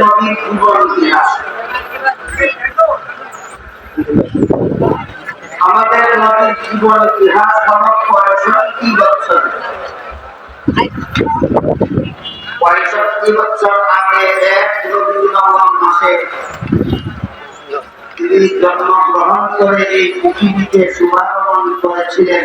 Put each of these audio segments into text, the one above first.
নবীর জীবন ইতিহাস আমাদের নবীর জীবন ইতিহাস পঁয়ষট্টি বছর আগে এক রবিউল আউয়াল মাসে তিনি জন্মগ্রহণ করে এই পৃথিবীতে শুভাগমন করেছিলেন।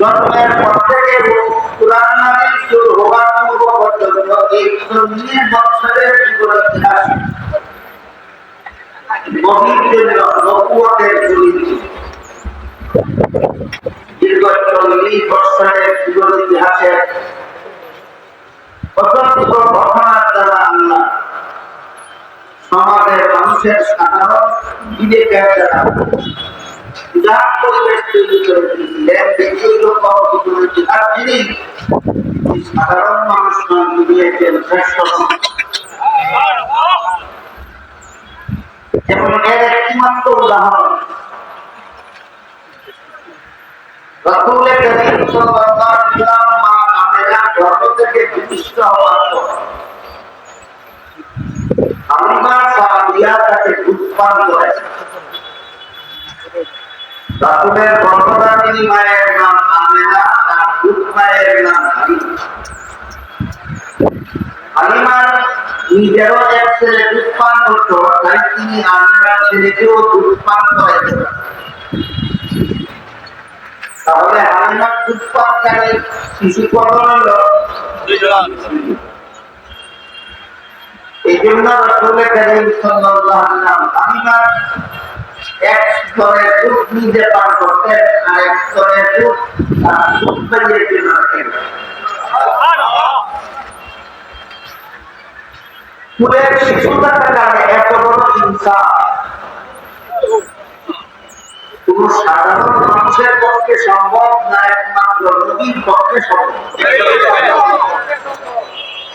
জন্মের পর থেকে সমাজের মানুষের সাধারণ বিবেকের দ্বারা যা পরিবেশ তৈরি করে দিয়েছিলেন সেই রকম জীবন ইতিহাস যিনি সাধারণ মানুষ নয় দিয়েছেন শ্রেষ্ঠ এবং এর একটিমাত্র উদাহরণ রাসূল রাসূলের গর্ভধারিণী মায়ের নাম আমেনা আর দুধ মায়ের নাম হালিমার নিজেরও এক ছেলে দুধ পান করতো, তাই তিনি আমেনার ছেলেকেও দুধ পান করেছেন তাহলে হালিমার দুধ পান পানকারী শিশু কত হলো এই জন্য রসুল করিম সাল্লাল্লাহু আলাইহি ওয়াসাল্লাম এক স্তরের দুধ নিজে পান করতেন আর এক স্তরের দুধ তার দুধ পাইয়ে জন্য সাধারণ মানুষের পক্ষে সম্ভব না, একমাত্র নবীর পক্ষে সম্ভব।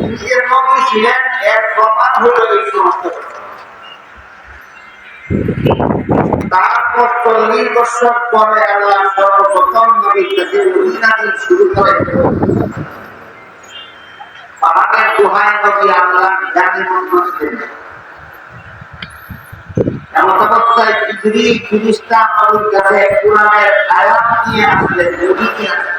নিজের নবী ছিলেন এর প্রমাণ হলো এই সমস্ত তারপর চল্লিশ বছর পরে আল্লাহ সর্বপ্রথম নবীর শুরু করে পাহাড়ের গুহায় নবী আল্লাহ জানি মন্দির এমন অবস্থায় পৃথিবী ফিরিস্তা নবীর কাছে কোরআনের আয়াত নিয়ে আসলেন, নবী নিয়ে আসলেন।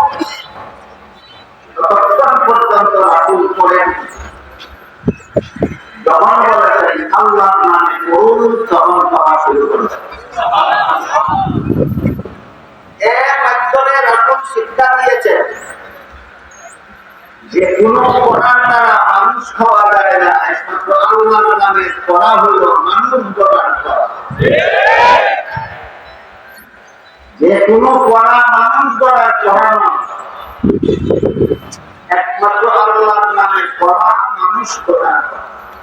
যখন বলেছেন আল্লাহ নামে পড়ুন তখন পড়া শুরু করেছেন এর মাধ্যমে রাসূল শিক্ষা দিয়েছেন যে কোন পড়ার দ্বারা মানুষ হওয়া যায় না, একমাত্র আল্লাহর নামে পড়া হলো মানুষ গড়ার করা যে কোন পড়া মানুষ গড়ার পড়া নয় একমাত্র আল্লাহর নামে পড়া মানুষ করা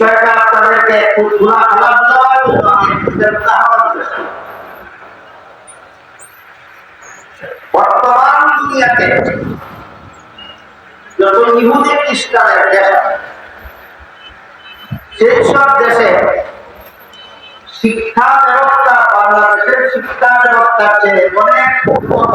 বিষয়টা আপনাদেরকে দেওয়ার জন্য বর্তমান দুনিয়াতে যত ইহুদি খ্রিস্টানের দেশ সব দেশে শিক্ষা ব্যবস্থা বাংলাদেশের শিক্ষা ব্যবস্থার চেয়ে অনেক উন্নত।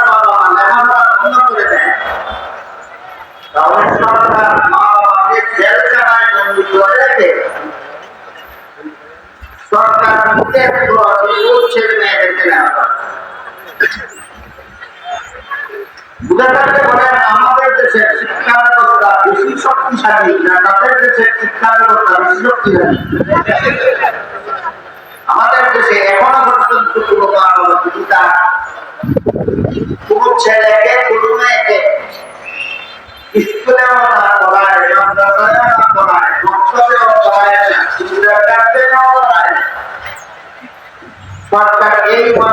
বুঝে বলেন আমাদের দেশের শিক্ষা ব্যবস্থা বেশি শক্তিশালী না তাদের দেশের শিক্ষা ব্যবস্থা বেশি শক্তিশালী। আমাদের দেশে এখনও পর্যন্ত কোনো পিতা কোনো ছেলেকে, কোনো মেয়েকে স্কুলেও পড়ায় মাদ্রাসায়ও পড়ায় মক্তবেও পড়ায় না সরকার এই মা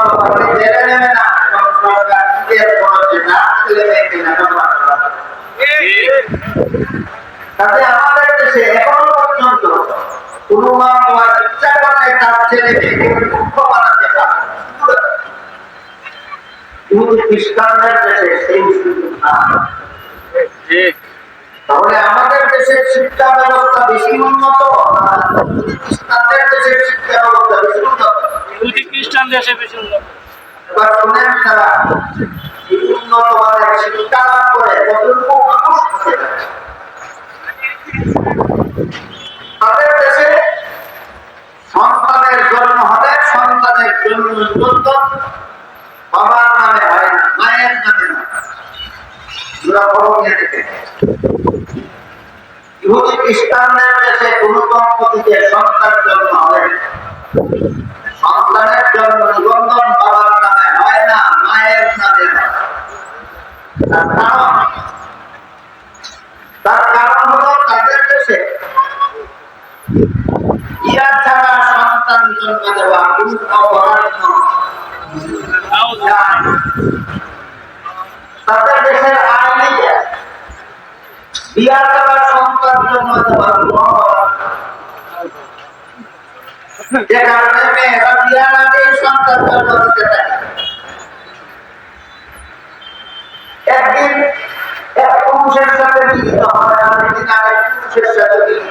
তাতে আমাদের দেশে এখনও পর্যন্ত কোন মা বাবা ইচ্ছা করলে তার ছেলেকে মূর্খ বানাতে পারে কিন্তু খ্রিস্টানদের দেশে সেই সুযোগ না। তাহলে আমাদের দেশের শিক্ষা ব্যবস্থা বেশি উন্নত? খ্রিস্টানদের দেশের শিক্ষা ব্যবস্থা বেশি উন্নত? খ্রিস্টান দেশে বেশি উন্নত। এবার শুনেন তারা। উন্নত মানের শিক্ষা করে মানুষ হতে তাদের দেশে সন্তানের জন্ম হলে সন্তানের জন্ম বাবার নামে হয় না মায়ের নামে না সন্তানের জন্ম নিবন্ধন তার কারণ তার কারণ হলো তাদের দেশে ইয়া ছাড়া সন্তান জন্ম দেওয়া কোন অপরাধ নয় তাদের দেশের আইনে বিয়া ছাড়া সন্তান জন্ম দেওয়া কোন অপরাধ নয়। যে কারণে মেয়েরা বিয়ার আগে সন্তান জন্ম দিতে থাকে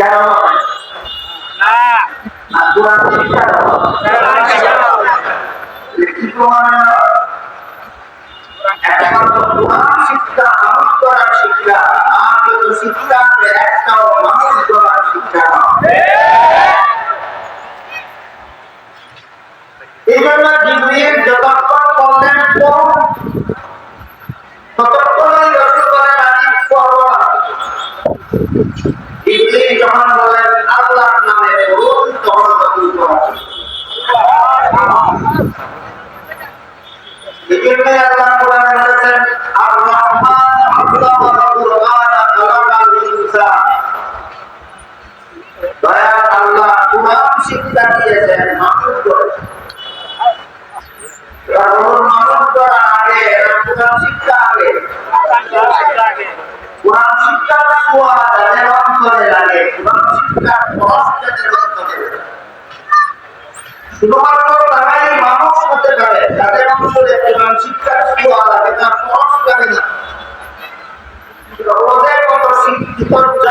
হয়? একমাত্র দয়া আল্লাহ কোরআন শিক্ষা দিয়েছেন মানুষ করেছেন মানুষ করা আগে কোরআন শিক্ষা আগে কোরআন শিক্ষার ছোঁয়া যাদের অন্তরে লাগে কোরআন শিক্ষার রস যাদের অন্তরে শুধুমাত্র তারাই মানুষ হতে পারে যাদের অন্তরে কোরআন শিক্ষার ছোঁয়া লাগে তার রস লাগে না ওদের মতো শিক্ষিত হতে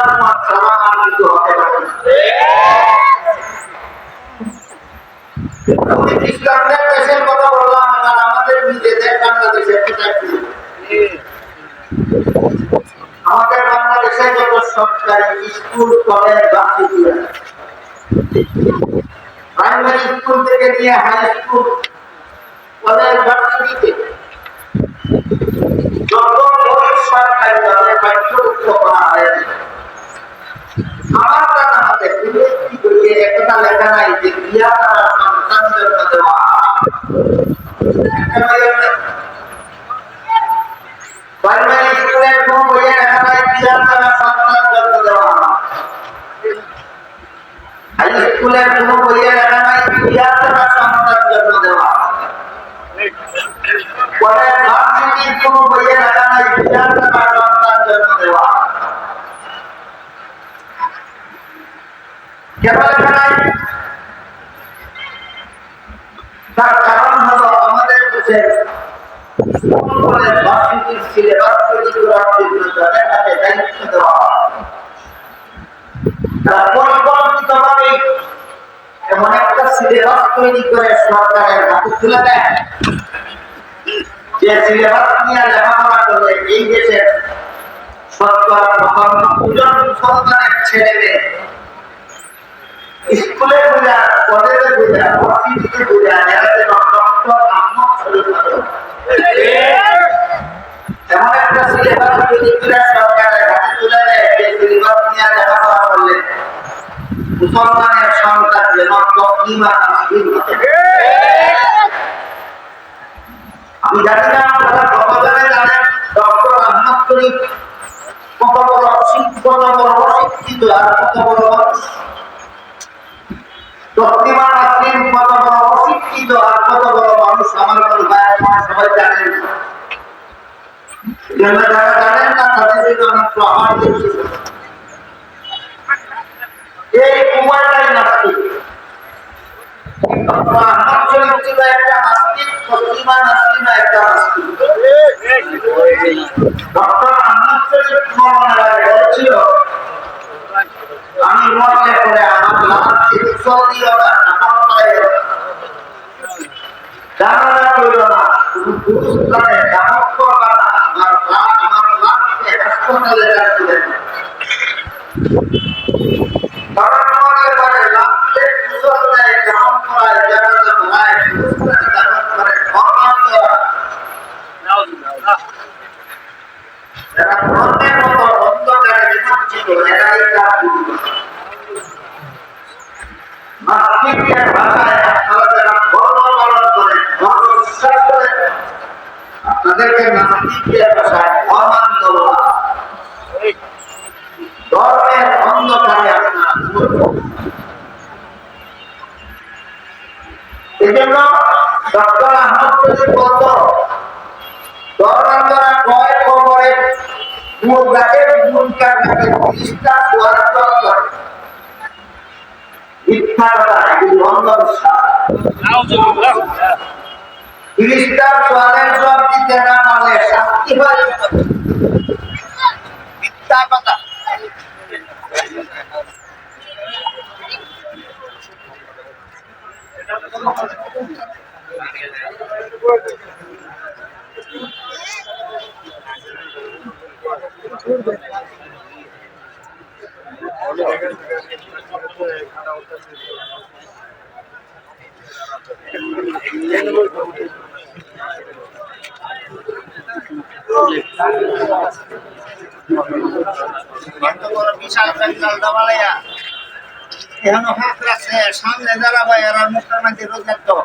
যত সরকারি স্কুল, কলেজ বাকি প্রাইমারি স্কুল থেকে নিয়ে হাই স্কুল, কলেজ ভার্সিটিতে যত বই সরকারি ভাবে পাঠ্যপুস্তক করা হয়েছে আমার জানা মতে তুমি বইয়ে একটা লেখা নাই যে বিয়া করা সন্তান জন্ম দেওয়া স্কুল সিলেবাস তৈরি করার জন্য তাদের হাতে দায়িত্ব দেওয়া। তারা পরিকল্পিতভাবে এমন একটা সিলেবাস তৈরি করে সরকারের হাতে তুলে দেয় যে সিলেবাস নিয়ে লেখাপড়া করলে এই দেশের সরকার নবান্ন জন সন্তানের ছেলে মেয়ে স্কুলে বোঝা কলেজে বোঝা ভার্সিটিতে এমন একটা সিলেবাস তৈরি করে সরকারের হাতে তুলে দেয় যে সিলেবাস নিয়ে লেখাপড়া করলে মুসলমানের সন্তান যেন তকলিমা মুসলিম হতে আমি জানি না আপনারা কত বড় অশিক্ষিত আর কত বড় মানুষ কত বড় অশিক্ষিত আর যারা যারা জানেন না তাদের জন্য আমি একটু এই উভয়টাই নাস্তিক আহমদ একটা নাস্তিক পশ্চিমা নাস্তিনা একটা নাস্তিক ডক্টর আহমদ শরীফ বলেছিল আমি মরলে পরে আমার লাশ চিকিৎসক দিও না আমার পায়ে না তুমি পুরুষ করে দামক করবা হাসপাতালে বিশ্বাস করেন আপনাদেরকে নাস্তিকের ভাষায় অমান্য এই জন্য ডক্টর আহমদ শরীফ বলতো ধর্মান্তরা কয় খবরে দিতে না পারলে শাস্তি হয়। এত বড় বিশাল বেঙ্গল দাবালাইয়া এখন ফাঁক রাখছে সামনে দাঁড়াবা এর মুখটার মধ্যে রোজ তো